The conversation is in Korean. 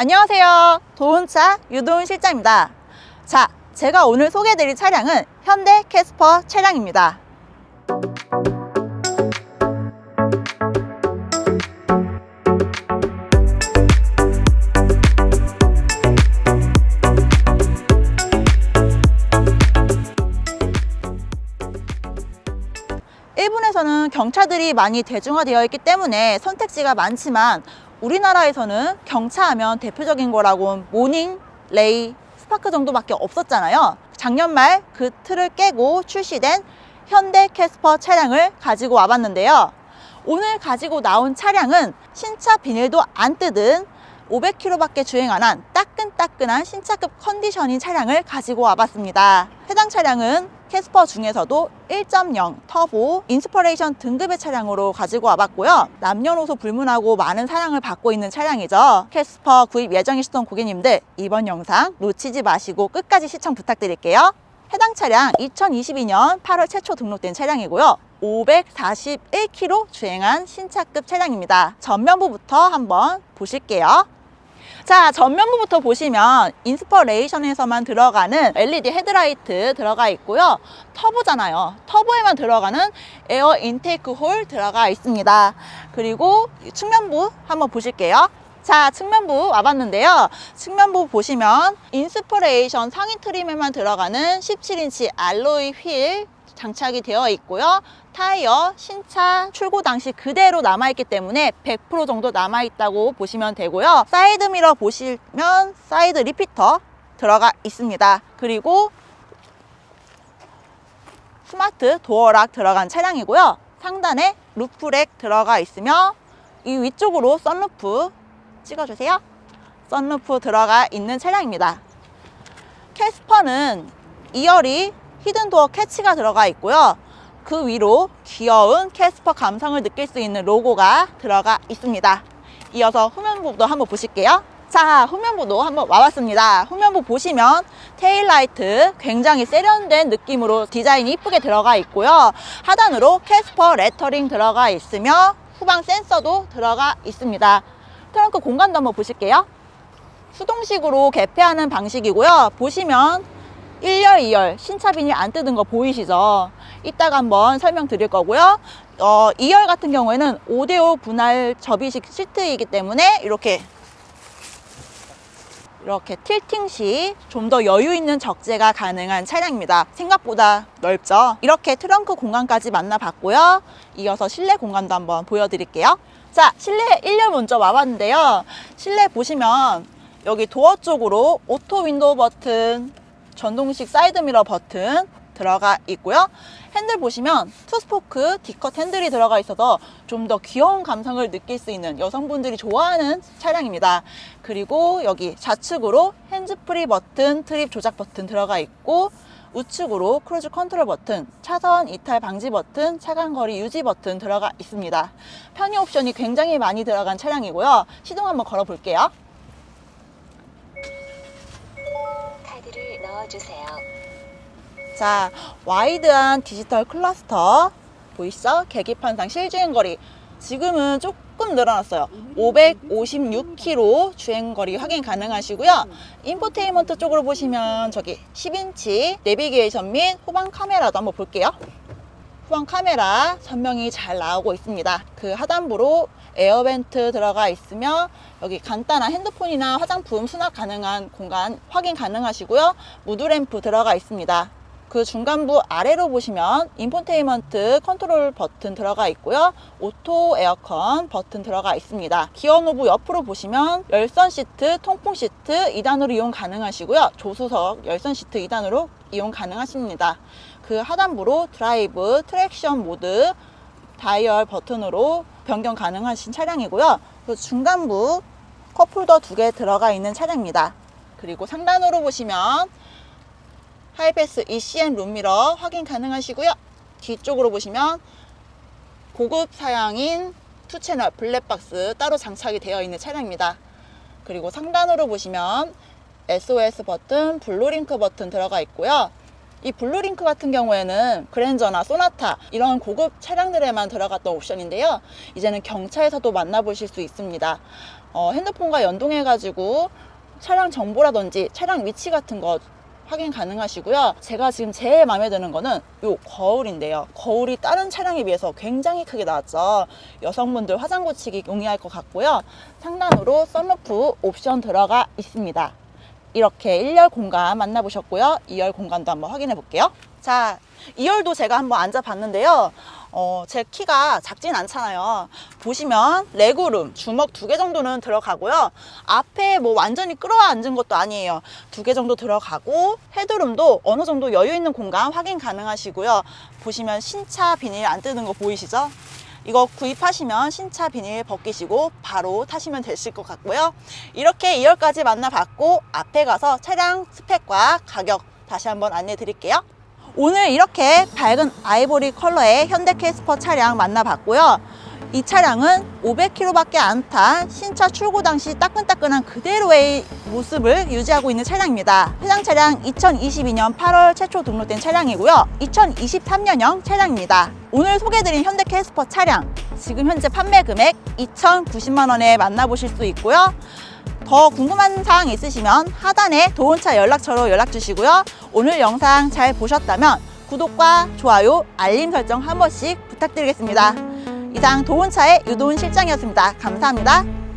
안녕하세요. 도훈차 유도훈 실장입니다. 자, 제가 오늘 소개해드릴 차량은 현대 캐스퍼 차량입니다. 일본에서는 경차들이 많이 대중화되어 있기 때문에 선택지가 많지만 우리나라에서는 경차하면 대표적인 거라고 모닝, 레이, 스파크 정도밖에 없었잖아요. 작년 말 그 틀을 깨고 출시된 현대 캐스퍼 차량을 가지고 와봤는데요. 오늘 가지고 나온 차량은 신차 비닐도 안 뜯은 500km밖에 주행 안 한 따끈따끈한 신차급 컨디션인 차량을 가지고 와봤습니다. 해당 차량은 캐스퍼 중에서도 1.0 터보 인스퍼레이션 등급의 차량으로 가지고 와봤고요. 남녀노소 불문하고 많은 사랑을 받고 있는 차량이죠. 캐스퍼 구입 예정이시던 고객님들 이번 영상 놓치지 마시고 끝까지 시청 부탁드릴게요. 해당 차량 2022년 8월 최초 등록된 차량이고요. 541km 주행한 신차급 차량입니다. 전면부부터 한번 보실게요. 자, 전면부부터 보시면 인스퍼레이션에서만 들어가는 LED 헤드라이트 들어가 있고요. 터보잖아요. 터보에만 들어가는 에어 인테이크 홀 들어가 있습니다. 그리고 측면부 한번 보실게요. 자, 측면부 와봤는데요. 측면부 보시면 인스퍼레이션 상위 트림에만 들어가는 17인치 알로이 휠 장착이 되어 있고요. 타이어 신차 출고 당시 그대로 남아있기 때문에 100% 정도 남아있다고 보시면 되고요. 사이드 미러 보시면 사이드 리피터 들어가 있습니다. 그리고 스마트 도어락 들어간 차량이고요. 상단에 루프렉 들어가 있으며 이 위쪽으로 썬루프 찍어주세요. 썬루프 들어가 있는 차량입니다. 캐스퍼는 2열이 히든 도어 캐치가 들어가 있고요. 그 위로 귀여운 캐스퍼 감성을 느낄 수 있는 로고가 들어가 있습니다. 이어서 후면부도 한번 보실게요. 자, 후면부도 한번 와봤습니다. 후면부 보시면 테일라이트 굉장히 세련된 느낌으로 디자인이 이쁘게 들어가 있고요. 하단으로 캐스퍼 레터링 들어가 있으며 후방 센서도 들어가 있습니다. 트렁크 공간도 한번 보실게요. 수동식으로 개폐하는 방식이고요. 보시면 1열, 2열 신차 비닐 안 뜯은 거 보이시죠? 이따가 한번 설명드릴 거고요. 어, 2열 같은 경우에는 5대5 분할 접이식 시트이기 때문에 이렇게 이렇게 틸팅 시 좀 더 여유 있는 적재가 가능한 차량입니다. 생각보다 넓죠? 이렇게 트렁크 공간까지 만나봤고요. 이어서 실내 공간도 한번 보여드릴게요. 자, 실내 1열 먼저 와봤는데요. 실내 보시면 여기 도어 쪽으로 오토 윈도우 버튼, 전동식 사이드미러 버튼 들어가 있고요. 핸들 보시면 투스포크 D컷 핸들이 들어가 있어서 좀 더 귀여운 감성을 느낄 수 있는 여성분들이 좋아하는 차량입니다. 그리고 여기 좌측으로 핸즈프리 버튼, 트립 조작 버튼 들어가 있고 우측으로 크루즈 컨트롤 버튼, 차선 이탈 방지 버튼, 차간거리 유지 버튼 들어가 있습니다. 편의 옵션이 굉장히 많이 들어간 차량이고요. 시동 한번 걸어 볼게요. 넣어주세요. 자, 와이드한 디지털 클러스터 보이시죠? 계기판상 실주행거리 지금은 조금 늘어났어요. 556km 주행거리 확인 가능하시고요. 인포테인먼트 쪽으로 보시면 저기 10인치 내비게이션 및 후방 카메라도 한번 볼게요. 후방 카메라 선명히 잘 나오고 있습니다. 그 하단부로 에어벤트 들어가 있으며 여기 간단한 핸드폰이나 화장품 수납 가능한 공간 확인 가능하시고요. 무드램프 들어가 있습니다. 그 중간부 아래로 보시면 인포테인먼트 컨트롤 버튼 들어가 있고요. 오토 에어컨 버튼 들어가 있습니다. 기어 노브 옆으로 보시면 열선 시트, 통풍 시트 2단으로 이용 가능하시고요. 조수석 열선 시트 2단으로 이용 가능하십니다. 그 하단부로 드라이브, 트랙션 모드, 다이얼 버튼으로 변경 가능하신 차량이고요. 그 중간부 컵홀더 두 개 들어가 있는 차량입니다. 그리고 상단으로 보시면 하이패스 ECN 룸미러 확인 가능하시고요. 뒤쪽으로 보시면 고급 사양인 투채널 블랙박스 따로 장착이 되어 있는 차량입니다. 그리고 상단으로 보시면 SOS 버튼, 블루링크 버튼 들어가 있고요. 이 블루링크 같은 경우에는 그랜저나 소나타 이런 고급 차량들에만 들어갔던 옵션인데요. 이제는 경차에서도 만나보실 수 있습니다. 어, 핸드폰과 연동해가지고 차량 정보라든지 차량 위치 같은 거 확인 가능하시고요. 제가 지금 제일 마음에 드는 거는 요 거울인데요. 거울이 다른 차량에 비해서 굉장히 크게 나왔죠. 여성분들 화장 고치기 용이할 것 같고요. 상단으로 썬루프 옵션 들어가 있습니다. 이렇게 1열 공간 만나보셨고요. 2열 공간도 한번 확인해 볼게요. 자, 2열도 제가 한번 앉아봤는데요. 어, 제 키가 작진 않잖아요. 보시면 레그룸 주먹 두 개 정도는 들어가고요. 앞에 뭐 완전히 끌어앉은 것도 아니에요. 두 개 정도 들어가고 헤드룸도 어느 정도 여유 있는 공간 확인 가능하시고요. 보시면 신차 비닐 안 뜯은 거 보이시죠? 이거 구입하시면 신차 비닐 벗기시고 바로 타시면 되실 것 같고요. 이렇게 2열까지 만나봤고 앞에 가서 차량 스펙과 가격 다시 한번 안내 드릴게요. 오늘 이렇게 밝은 아이보리 컬러의 현대 캐스퍼 차량 만나봤고요. 이 차량은 500km밖에 안 탄 신차 출고 당시 따끈따끈한 그대로의 모습을 유지하고 있는 차량입니다. 해당 차량 2022년 8월 최초 등록된 차량이고요. 2023년형 차량입니다. 오늘 소개해드린 현대 캐스퍼 차량 지금 현재 판매 금액 2,090만 원에 만나보실 수 있고요. 더 궁금한 사항 있으시면 하단에 도훈차 연락처로 연락 주시고요. 오늘 영상 잘 보셨다면 구독과 좋아요, 알림 설정 한 번씩 부탁드리겠습니다. 이상 도훈차의 유도훈 실장이었습니다. 감사합니다.